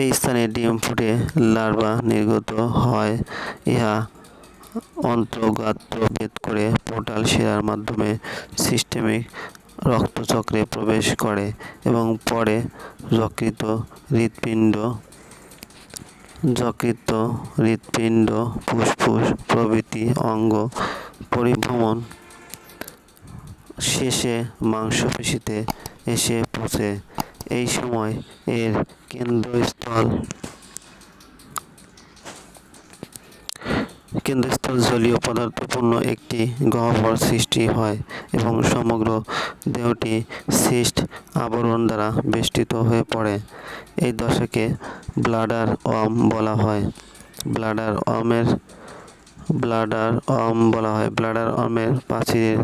এই স্থানে ডিম ফুটে লার্ভা নির্গত হয়। ইহা অন্তর্গাত্র ভেদ করে পোর্টাল শিরার মাধ্যমে সিস্টেমিক রক্তচক্রে প্রবেশ করে এবং পরে যকৃত হৃৎপিণ্ড যকৃত হৃৎপিণ্ড, ফুসফুস প্রভৃতি অঙ্গ পরিভ্রমণ শেষে মাংসপেশিতে এসে পৌঁছে। এই সময় এর কেন্দ্রস্থল। কেন্দ্রস্থল জলীয় পদার্থপূর্ণ একটি গহ্বর সৃষ্টি হয় এবং সমগ্র দেহটি সিস্ট আবরণ দ্বারা বেষ্টিত হয়ে পড়ে। এই দশাকে ব্লাডার অম বলা হয়। ব্লাডার অমের ব্লাডার অম বলা হয়। ব্লাডার অমের প্রাচীরের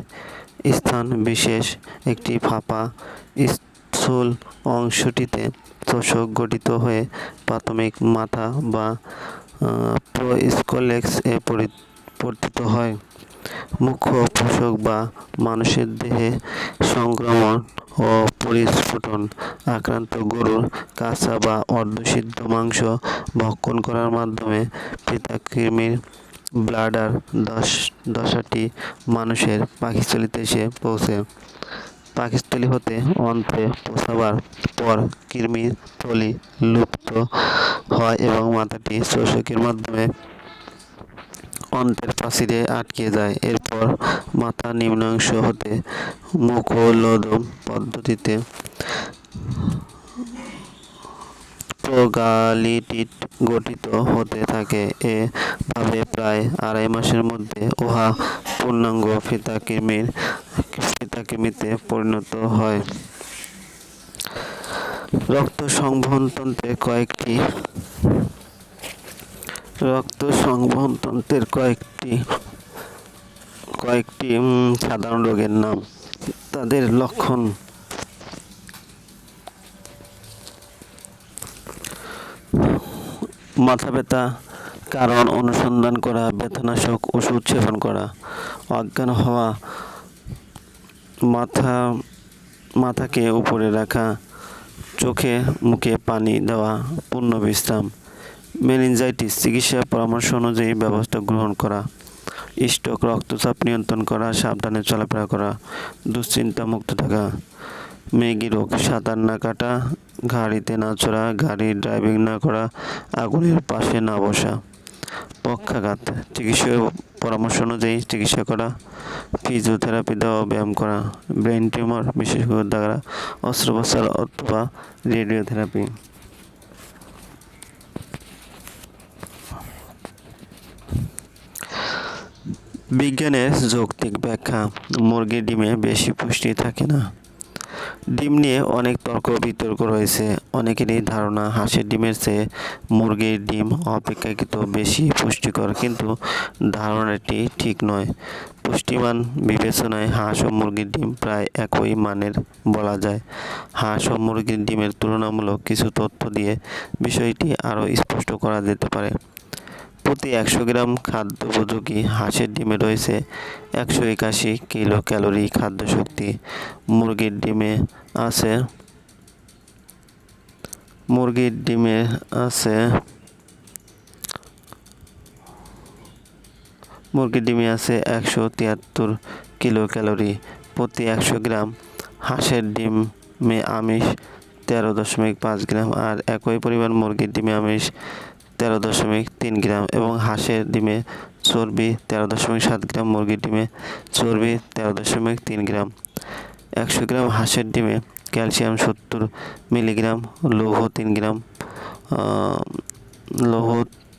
স্থান বিশেষ একটি ফাঁপা স্থূল অংশটিতে তোষক গঠিত হয়ে প্রাথমিক মাথা বা প্রোস্কোলেক্স এ পরিবর্তিত হয়। মুখ্য পোষক বা মানুষের দেহে সংক্রমণ ও পরিস্ফুটন, আক্রান্ত গরুর কাঁচা বা অর্ধসিদ্ধ মাংস ভক্ষণ করার মাধ্যমে পিতাকৃমির ব্লাডার দশ, দশাটি মানুষের পাখিস্থলিতে এসে পৌঁছে। পাকিস্থলী হতে অন্ত্রে পৌঁছাবার পর কৃমির থলি লুপ্ত হয় এবং মাথাটি শোষকের মাধ্যমে অন্ত্রের প্রাচীরে আটকে যায়। এরপর মাথা নিম্নাংশ হতে মুখোলোদম পদ্ধতিতে প্রোগালিটিট গঠিত হতে থাকে। এ ভাবে প্রায় আড়াই মাসের মধ্যে উহা পূর্ণাঙ্গ ফিতাকৃমির ফিতাকৃমিতে পরিণত হয়। রক্ত সংবহন তন্ত্রে কয়েকটি রক্ত সংবহন তন্ত্রের কয়েকটি কয়েকটি সাধারণ রোগের নাম। তাদের লক্ষণ। মাথা ব্যথা, কারণ অনুসন্ধান করা, ব্যথানাশক ওষুধ সেবন করা, অজ্ঞান হওয়া মাথা, মাথাকে উপরে রাখা, চোখে মুখে পানি দেওয়া, পূর্ণ বিশ্রাম, মেনিনজাইটিস, চিকিৎসা পরামর্শ অনুযায়ী ব্যবস্থা গ্রহণ করা, স্ট্রোক, রক্তচাপ নিয়ন্ত্রণ করা, সাবধানে চলাফেরা করা দুশ্চিন্তা মুক্ত থাকা, মেগি রোগ, সাঁতার না কাটা, গাড়িতে না চড়া, গাড়ি ড্রাইভিং না করা, আগুনের পাশে না বসা। পক্ষাঘাত। চিকিৎসকের পরামর্শ অনুযায়ী চিকিৎসা করা, ফিজিওথেরাপি দেওয়া ব্যায়াম করা, ব্রেন টিউমার বিশেষ করে দ্বারা অস্ত্রোপচার অথবা রেডিওথেরাপি। বিজ্ঞানের যৌক্তিক ব্যাখ্যা, মুরগির ডিমে বেশি পুষ্টি থাকে না। ডিম নিয়ে অনেক তর্ক বিতর্ক রয়েছে। অনেকেরই ধারণা, হাঁসের ডিমের চেয়ে মুরগির ডিম অপেক্ষাকৃত বেশি পুষ্টিকর, কিন্তু ধারণাটি ঠিক নয়। পুষ্টিমান বিবেচনায় হাঁস ও মুরগির ডিম প্রায় একই মানের বলা যায়। হাঁস ও মুরগির ডিমের তুলনামূলক কিছু তথ্য দিয়ে বিষয়টি আরও স্পষ্ট করা যেতে পারে। প্রতি একশো গ্রাম খাদ্য উপযোগী হাঁসের ডিমে রয়েছে একশো একাশি কিলো ক্যালোরি খাদ্য শক্তি মুরগির ডিমে আছে মুরগির ডিমে আছে মুরগির ডিমে আছে একশো তিয়াত্তর কিলো ক্যালোরি। প্রতি একশো গ্রাম হাঁসের ডিমে আমিষ তেরো দশমিক পাঁচ গ্রাম আর একই পরিমাণ মুরগির ডিমে আমিষ তেরো দশমিক তিন গ্রাম এবং হাঁসের ডিমে চর্বি তেরো দশমিক সাত গ্রাম, মুরগির ডিমে চর্বি তেরো দশমিক তিন গ্রাম, একশো গ্রাম হাঁসের ডিমে ক্যালসিয়াম সত্তর মিলিগ্রাম, লৌহ তিন গ্রাম লৌহ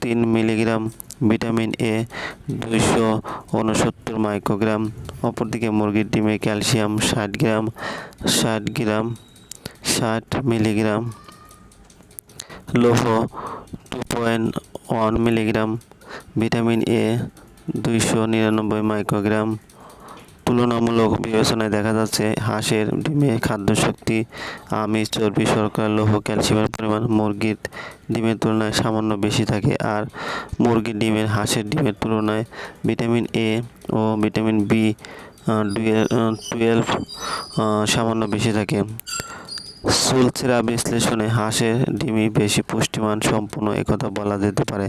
তিন মিলিগ্রাম, ভিটামিন এ দুইশো উনসত্তর মাইক্রোগ্রাম, অপরদিকে মুরগির ডিমে ক্যালসিয়াম ষাট গ্রাম ষাট গ্রাম, ষাট মিলিগ্রাম। লৌহ two point one milligram, vitamin A দুইশো নিরানব্বই মাইক্রোগ্রাম। তুলনামূলক বিবেচনায় দেখা যাচ্ছে হাঁসের ডিমে খাদ্য শক্তি, আমিষ, চর্বি, শর্করা, লৌহ, ক্যালসিয়ামের পরিমাণ, মুরগির ডিমের তুলনায় সামান্য বেশি থাকে আর মুরগির ডিমের, হাঁসের ডিমের তুলনায় ভিটামিন এ ও ভিটামিন বি টুয়েলভ সামান্য বেশি থাকে। চুলচেরা বিশ্লেষণে হাঁসের ডিমই বেশি পুষ্টিমান সম্পূর্ণ একথা বলা যেতে পারে।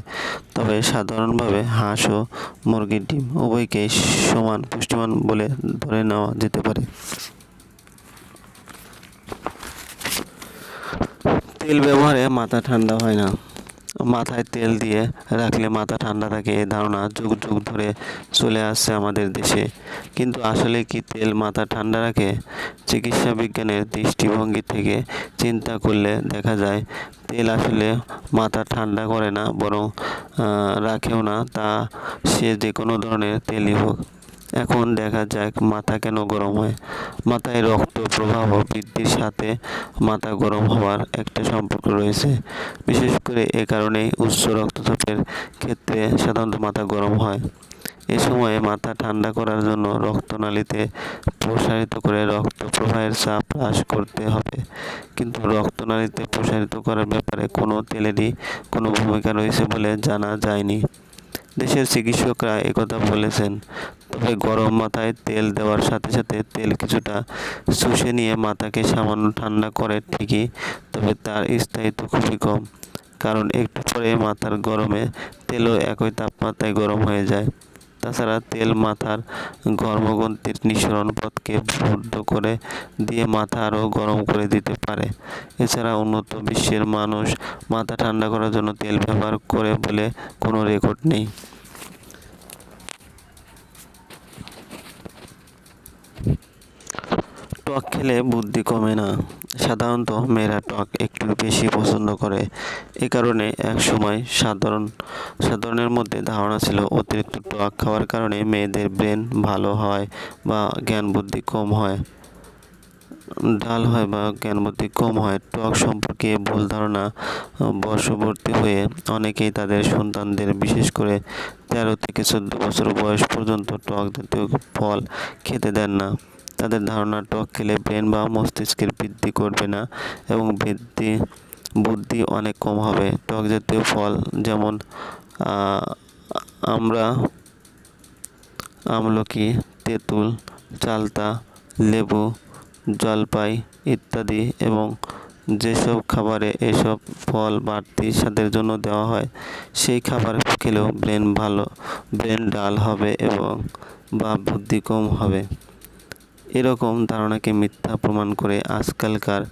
তবে সাধারণভাবে হাঁস ও মুরগির ডিম উভয়কেই সমান পুষ্টিমান বলে ধরে নেওয়া যেতে পারে। তেল ব্যবহারে মাথা ঠান্ডা হয় না। মাথায় তেল দিয়ে রাখলে মাথা ঠান্ডা থাকে এই ধারণা যুগ যুগ ধরে চলে আসছে আমাদের দেশে। কিন্তু আসলে কি তেল মাথা ঠান্ডা রাখে? চিকিৎসা বিজ্ঞানের দৃষ্টিভঙ্গি থেকে চিন্তা করলে দেখা যায়, তেল আসলে মাথা ঠান্ডা করে না, বরং রাখেও না। তা সে যে কোনো ধরনের তেলই হোক। এখন দেখা যাক মাথা কেন গরম হয়। মাথায় রক্ত প্রবাহ বৃদ্ধির সাথে মাথা গরম হওয়ার একটা সম্পর্ক রয়েছে। বিশেষ করে এ কারণেই উচ্চ রক্তচাপের ক্ষেত্রে সাধারণত মাথা গরম হয়। এ সময়ে মাথা ঠান্ডা করার জন্য রক্তনালীতে প্রসারিত করে রক্ত প্রবাহের চাপ হ্রাস করতে হবে। কিন্তু রক্তনালীতে প্রসারিত করার ব্যাপারে কোনো তেলেরই কোনো ভূমিকা রয়েছে বলে জানা যায়নি। দেশের চিকিৎসকরা একথা বলেছেন। তবে গরম মাথায় তেল দেওয়ার সাথে সাথে তেল কিছুটা শুষে নিয়ে মাথাকে সামান্য ঠান্ডা করে ঠিকই, তবে তার স্থায়িত্ব খুবই কম। কারণ একটু পরে মাথার গরমে তেলও একই তাপমাত্রায় গরম হয়ে যায়। তাছাড়া তেল মাথার গর্ভগ্রন্থির নিঃসরণ পথকে বুদ্ধ করে দিয়ে মাথা আরও গরম করে দিতে পারে। এছাড়া উন্নত বিশ্বের মানুষ মাথা ঠান্ডা করার জন্য তেল ব্যবহার করে বলে কোনো রেকর্ড নেই। টক খেলে বুদ্ধি কমে না। সাধারণত মেয়েরা টক একটু বেশি পছন্দ করে। এ কারণে এক সময় সাধারণ, সাধারণের মধ্যে ধারণা ছিল অতিরিক্ত টক খাওয়ার কারণে মেয়েদের ব্রেন ভালো হয় বা জ্ঞান বুদ্ধি কম হয়। ডাল হয় বা জ্ঞান বুদ্ধি কম হয়। টক সম্পর্কে ভুল ধারণা বর্ষবর্তী হয়ে অনেকেই তাদের সন্তানদের, বিশেষ করে তেরো থেকে চোদ্দ বছর বয়স পর্যন্ত টক জাতীয় ফল খেতে দেন না। তাদের ধারণা টক খেলে ব্রেন বা মস্তিষ্কের বৃদ্ধি করবে না এবং বৃদ্ধি, বুদ্ধি অনেক কম হবে। টক জাতীয় ফল যেমন আমরা, আমলকি, তেঁতুল, চালতা, লেবু, জলপাই ইত্যাদি এবং যেসব খাবারে এসব ফল বাড়তি স্বাদের জন্য দেওয়া হয়, সেই খাবার খেলেও ব্রেন ভালো, ব্রেন ডাল হবে এবং বা বুদ্ধি কম হবে। এরকম ধারণাকে মিথ্যা প্রমাণ করে আজকালকার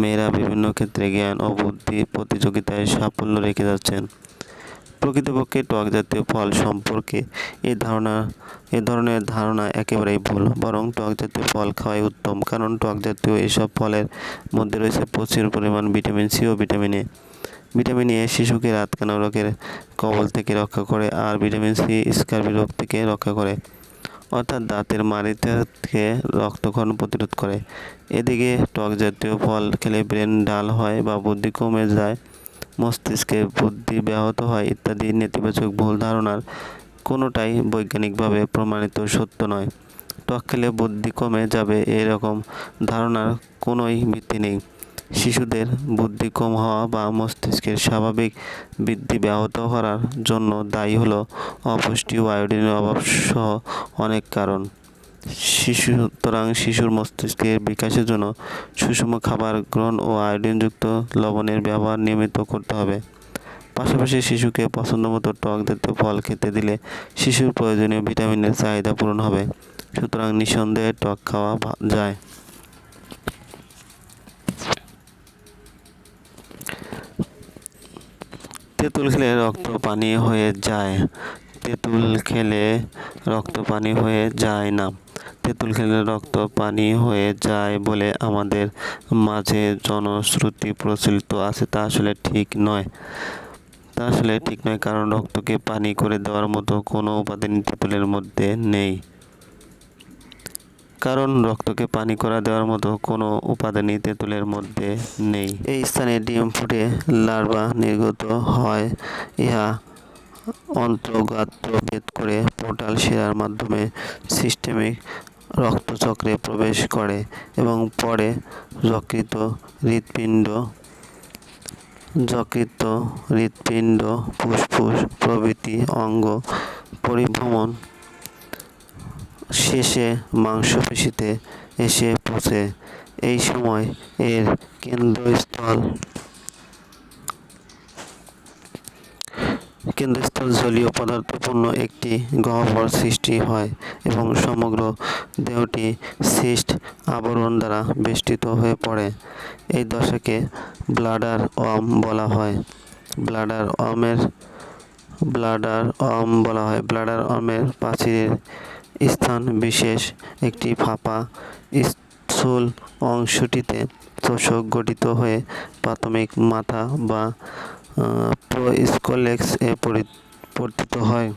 মেয়েরা বিভিন্ন ক্ষেত্রে জ্ঞান ও বুদ্ধি প্রতিযোগিতায় সাফল্য রেখে যাচ্ছেন। প্রকৃতপক্ষে টক জাতীয় ফল সম্পর্কে এই ধারণা, এ ধরনের ধারণা একেবারেই ভুল, বরং টক জাতীয় ফল খাওয়াই উত্তম, কারণ টক জাতীয় এসব ফলের মধ্যে রয়েছে প্রচুর পরিমাণ ভিটামিন সি ও ভিটামিন এ। ভিটামিন এ শিশুকে রাতকানা রোগের কবল থেকে রক্ষা করে, আর ভিটামিন সি স্কার্বি রোগ থেকে রক্ষা করে। অর্থাৎ দাঁতের মাড়ি থেকে রক্তক্ষরণ প্রতিরোধ করে। এদিকে টক জাতীয় ফল খেলে ব্রেন ডাল হয় বা বুদ্ধি কমে যায়, মস্তিষ্কে বুদ্ধি ব্যাহত হয় ইত্যাদি নেতিবাচক ভুল ধারণার কোনোটাই বৈজ্ঞানিকভাবে প্রমাণিত সত্য নয়। টক খেলে বুদ্ধি কমে যাবে এরকম ধারণার কোনোই ভিত্তি নেই। শিশুদের বুদ্ধি কম হওয়া বা মস্তিষ্কের স্বাভাবিক বৃদ্ধি ব্যাহত করার জন্য দায়ী হলো অপুষ্টি ও আয়োডিনের অভাব সহ অনেক কারণ। শিশু, সুতরাং শিশুর মস্তিষ্কের বিকাশের জন্য সুষম খাবার গ্রহণ ও আয়োডিনযুক্ত লবণের ব্যবহার নিয়মিত করতে হবে। পাশাপাশি শিশুকে পছন্দমতো টক জাতীয় ফল খেতে দিলে শিশুর প্রয়োজনীয় ভিটামিনের চাহিদা পূরণ হবে, সুতরাং নিঃসন্দেহে টক খাওয়া যায়। তেঁতুল খেলে রক্ত পানি হয়ে যায়। তেঁতুল খেলে রক্ত পানি হয়ে যায় না। তেঁতুল খেলে রক্ত পানি হয়ে যায় বলে আমাদের মাঝে জনশ্রুতি প্রচলিত আছে। তা আসলে ঠিক নয়। তা আসলে ঠিক নয়, কারণ রক্তকে পানি করে দেওয়ার মতো কোনো উপাদান তেঁতুলের মধ্যে নেই। কারণ রক্তকে পানি করা দেওয়ার মতো কোনো উপাদানই তেঁতুলের মধ্যে নেই। এই স্থানে ডিম ফুটে লার্ভা নির্গত হয়। ইহা অন্তর্গাত্র ভেদ করে পোর্টাল শিরার মাধ্যমে সিস্টেমিক রক্তচক্রে প্রবেশ করে এবং পরে যকৃত হৃৎপিণ্ড যকৃত হৃৎপিণ্ড, ফুসফুস প্রভৃতি অঙ্গ পরিভ্রমণ শেষে মাংসপেশিতে এসে পৌঁছে। এই সময় এর কেন্দ্রস্থল কেন্দ্রস্থল জলীয় পদার্থপূর্ণ একটি গহ্বর সৃষ্টি হয় এবং সমগ্র দেহটি সিস্ট আবরণ দ্বারা বেষ্টিত হয়ে পড়ে। এই দশাকে ব্লাডার ওয়ার্ম বলা হয়। ব্লাডার ওয়ার্মের ব্লাডার ওয়ার্ম বলা হয়। ব্লাডার ওয়ার্মের প্রাচীরের স্থান বিশেষ একটি ফাঁপা স্থূল অংশটিতে তোষক গঠিত হয়ে প্রাথমিক মাথা বা প্রোস্কলেক্স এ পরি- পরিণত হয়।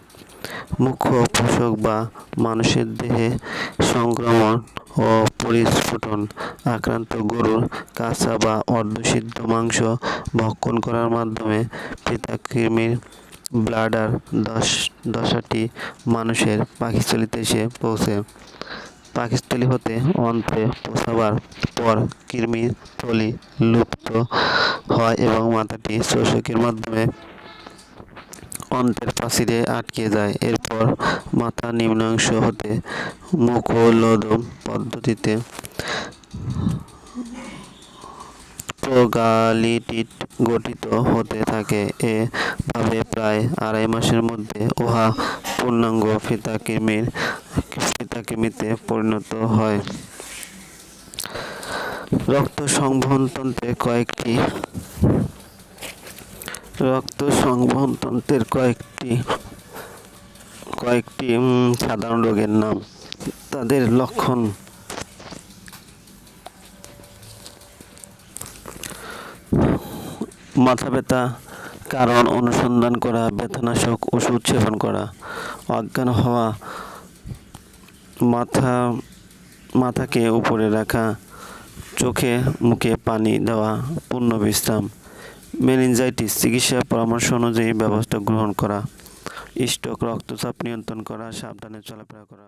মুখ্য পোষক বা মানুষের দেহে সংক্রমণ ও পরিস্ফুটন আক্রান্ত গরুর কাঁচা বা অর্ধসিদ্ধ মাংস ভক্ষণ করার মাধ্যমে পিতাকৃমির ব্লাডার দশ, দশাটি মানুষের পাকস্থলিতে এসে পৌঁছে। পাকস্থলী হতে অন্ত্রে পৌঁছাবার পর কৃমির থলি লুপ্ত হয় এবং মাথাটি শোষকের মাধ্যমে অন্ত্রের প্রাচীরে আটকে যায়। এরপর মাথা নিম্নাংশ হতে মুখ মুখোলোদম পদ্ধতিতে প্রোগালিটিট গঠিত হতে থাকে। এ ভাবে প্রায় আড়াই মাসের মধ্যে উহা পূর্ণাঙ্গ ফিতাকৃমির, ফিতাকৃমিতে পরিণত হয়। রক্ত সংবহন তন্ত্রের কয়েকটি, রক্ত সংবহন তন্ত্রের কয়েকটি কয়েকটি সাধারণ রোগের নাম। তাদের লক্ষণ মাথা ব্যথা, কারণ অনুসন্ধান করা, ব্যথানাশক ওষুধ সেবন করা, অজ্ঞান হওয়া, মাথা, মাথাকে উপরে রাখা, চোখে, মুখে পানি দেওয়া পূর্ণ বিশ্রাম মেনিনজাইটিস, চিকিৎসা পরামর্শ অনুযায়ী ব্যবস্থা গ্রহণ করা, স্ট্রোক, রক্তচাপ নিয়ন্ত্রণ করা, সাবধানে চলাফেরা করা।